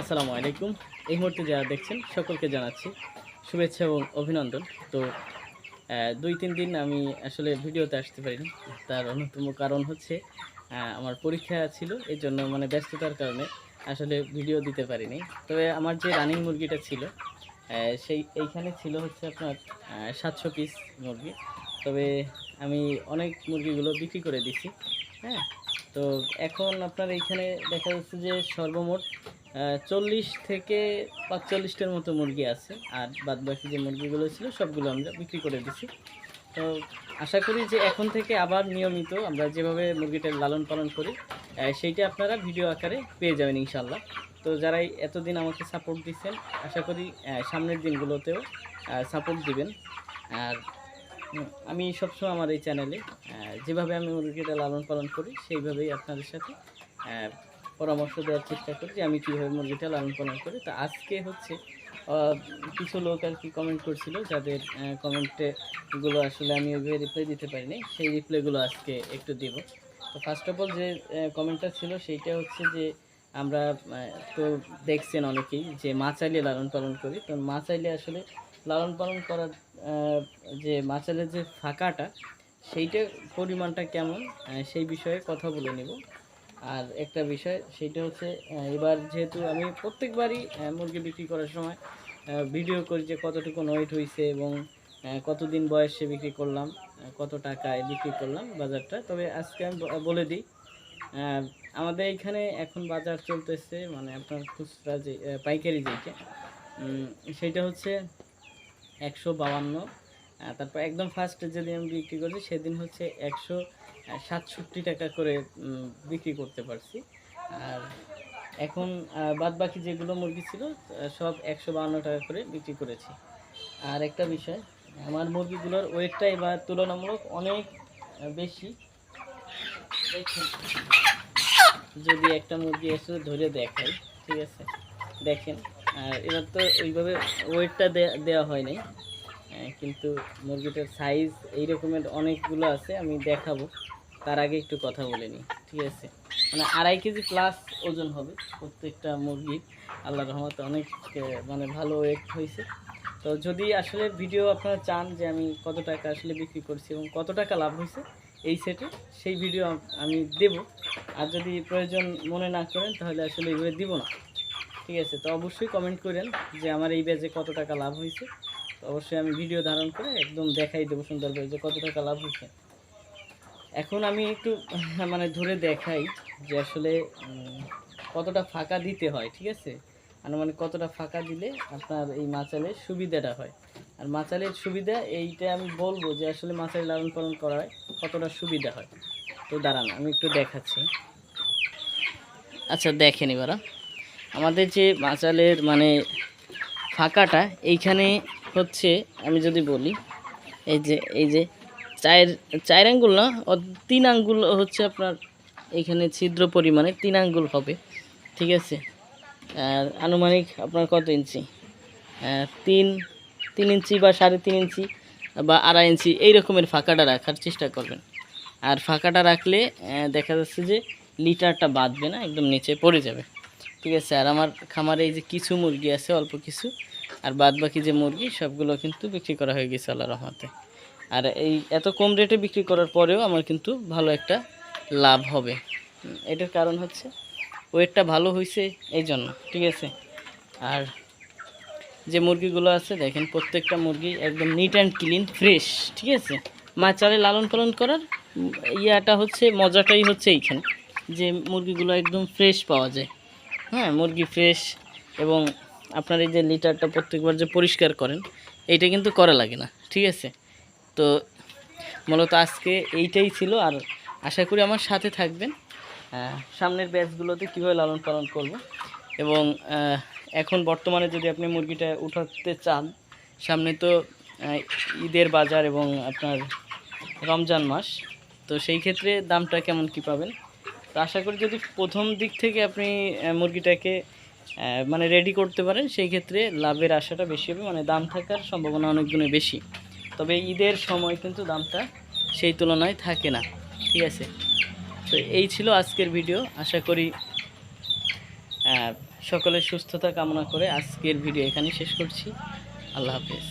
আসসালামু আলাইকুম। এই মুহূর্তে যারা দেখছেন, সকলকে জানাচ্ছি শুভেচ্ছা এবং অভিনন্দন। তো দুই তিন দিন আমি আসলে ভিডিওতে আসতে পারিনি। তার অন্যতম কারণ হচ্ছে আমার পরীক্ষা ছিল এই জন্য মানে ব্যস্ততার কারণে আসলে ভিডিও দিতে পারিনি। তবে আমার যে রানিং মুরগিটা ছিল সেই এইখানে ছিল হচ্ছে আপনার সাতশো পিস মুরগি। তবে আমি অনেক মুরগিগুলো বিক্রি করে দিছি হ্যাঁ? তো এখন আপনার এইখানে দেখা যাচ্ছে যে সর্বমোট চল্লিশ থেকে পাঁচচল্লিশটার মতো মুরগি আছে। আর বাদ বাকি যে মুরগিগুলো ছিল, সবগুলো আমরা বিক্রি করে দিছি। তো আশা করি যে এখন থেকে আবার নিয়মিত আমরা যেভাবে মুরগিটার লালন পালন করি সেইটা আপনারা ভিডিও আকারে পেয়ে যাবেন ইনশাল্লাহ তো যারাই এতদিন আমাকে সাপোর্ট দিচ্ছেন, আশা করি সামনের দিনগুলোতেও সাপোর্ট দিবেন। আর আমি সবসময় আমার এই চ্যানেলে যেভাবে আমি মুরগিটা লালন পালন করি, সেইভাবেই আপনাদের সাথে পরামর্শ দেওয়ার চেষ্টা করি যে আমি কীভাবে মুরগিটা লালন পালন করি। তো আজকে হচ্ছে কিছু লোক আর কি কমেন্ট করছিল, যাদের কমেন্টে গুলো আসলে আমি ওইভাবে রিপ্লাই দিতে পারিনি, সেই রিপ্লাইগুলো আজকে একটু দেব। তো ফার্স্ট অফ অল যে কমেন্টটা ছিল, সেইটা হচ্ছে যে, আমরা তো দেখছেন অনেকেই যে মা চাইলে লালন পালন করি। তো মা চাইলে আসলে লালন পালন করার যে মাচালের যে ফাঁকাটা, সেইটা পরিমাণটা কেমন সেই বিষয়ে কথা বলে নেব। আর একটা বিষয়, সেটা হচ্ছে এবার যেহেতু আমি প্রত্যেকবারই মুরগি বিক্রি করার সময় ভিডিও করি যে কতটুকু ওয়েট হয়েছে এবং কতদিন বয়সে বিক্রি করলাম কত টাকায় বিক্রি করলাম বাজারটা। তবে আজকে আমি বলে দিই আমাদের এখানে এখন বাজার চলতেছে মানে আপনার খুচরা যে পাইকারি যেটা সেইটা হচ্ছে একশো বাউান্ন তারপর একদম ফার্স্টে যদি আমি বিক্রি করছি সেদিন হচ্ছে একশো সাতষট্টি টাকা করে বিক্রি করতে পারছি। আর এখন বাদ বাকি যেগুলো মুরগি ছিল সব একশো বাউন্ন টাকা করে বিক্রি করেছি। আর একটা বিষয়, আমার মুরগিগুলোর ওয়েটটা এবার তুলনামূলক অনেক বেশি। যদি একটা মুরগি এসে ধরে দেখাই, ঠিক আছে? দেখেন, আর এবার তো ওইভাবে ওয়েটটা দেওয়া হয় নাই। কিন্তু মুরগিটার সাইজ এই রকমের অনেকগুলো আছে, আমি দেখাবো। তার আগে একটু কথা বলে নিই, ঠিক আছে? মানে আড়াই কেজি প্লাস ওজন হবে প্রত্যেকটা মুরগি আল্লাহ রহমতে অনেক মানে ভালো ওয়েট হয়েছে। তো যদি আসলে ভিডিও আপনারা চান যে আমি কত টাকা আসলে বিক্রি করছি এবং কত টাকা লাভ হয়েছে এই সেটে সেই ভিডিও আমি দেব। আর যদি প্রয়োজন মনে না করেন, তাহলে আসলে এইভাবে দিব না, ঠিক আছে? তো অবশ্যই কমেন্ট করেন যে আমার এই ব্যাজে কত টাকা লাভ হয়েছে। অবশ্যই আমি ভিডিও ধারণ করে একদম দেখাই দেবো সুন্দরভাবে যে কত টাকা লাভ হয়েছে। এখন আমি একটু মানে ধরে দেখাই যে আসলে কতটা ফাঁকা দিতে হয়, ঠিক আছে? আনুমানিক কতটা ফাঁকা দিলে আপনার এই মাচালের সুবিধাটা হয়। আর মাচালের সুবিধা এইটা আমি বলব যে আসলে মাচালের লালন পালন করায় কতটা সুবিধা হয়। তো দাঁড়ান, আমি একটু দেখাচ্ছি। আচ্ছা দেখেন এবার আমাদের যে মাচালের মানে ফাঁকাটা, এইখানে হচ্ছে, আমি যদি বলি, এই যে এই যে চায়ের চায়ের আঙ্গুল না তিন আঙ্গুল হচ্ছে আপনার এইখানে ছিদ্র পরিমাণে তিন আঙ্গুল হবে, ঠিক আছে? আর আনুমানিক আপনার কত ইঞ্চি? তিন তিন ইঞ্চি বা সাড়ে তিন ইঞ্চি বা আড়াই ইঞ্চি এই রকমের ফাঁকাটা রাখার চেষ্টা করবেন। আর ফাঁকাটা রাখলে দেখা যাচ্ছে যে লিটারটা বাঁধবে না, একদম নিচে পড়ে যাবে, ঠিক আছে? আর আমার খামারে এই যে কিছু মুরগি আছে, অল্প কিছু আর বাদ বাকি যে মুরগি, সবগুলো কিন্তু বিক্রি করা হয়ে গেছে আল্লাহ রহমতে। আর এই এত কম রেটে বিক্রি করার পরেও আমার কিন্তু ভালো একটা লাভ হবে। এটার কারণ হচ্ছে ওয়েটটা ভালো হয়েছে এই জন্য, ঠিক আছে? আর যে মুরগিগুলো আছে, দেখেন প্রত্যেকটা মুরগি একদম নিট অ্যান্ড ক্লিন ফ্রেশ ঠিক আছে? মাচালে লালন পালন করার ইয়াটা হচ্ছে, মজাটাই হচ্ছে এইখানে, যে মুরগিগুলো একদম ফ্রেশ পাওয়া যায়। হ্যাঁ মুরগি ফ্রেশ এবং আপনার এই যে লিটারটা প্রত্যেকবার যে পরিষ্কার করেন, এইটা কিন্তু করা লাগে না, ঠিক আছে? তো মূলত আজকে এইটাই ছিল, আর আশা করি আমার সাথে থাকবেন। সামনের ব্যাচগুলোতে কীভাবে লালন পালন করব? এবং এখন বর্তমানে যদি আপনি মুরগিটা উঠাতে চান, সামনে তো ঈদের বাজার এবং আপনার রমজান মাস, তো সেই ক্ষেত্রে দামটা কেমন কি পাবেন? তো আশা করি যদি প্রথম দিক থেকে আপনি মুরগিটাকে মানে রেডি করতে পারেন, সেই ক্ষেত্রে লাভের আশাটা বেশি হবে মানে দাম থাকার সম্ভাবনা অনেক গুণে বেশি। তবে ঈদের সময় কিন্তু দামটা সেই তুলনায় থাকে না, ঠিক আছে? তো এই ছিল আজকের ভিডিও আশা করি সকলের সুস্থতা কামনা করে আজকের ভিডিও এখানে শেষ করছি। আল্লাহ হাফেজ।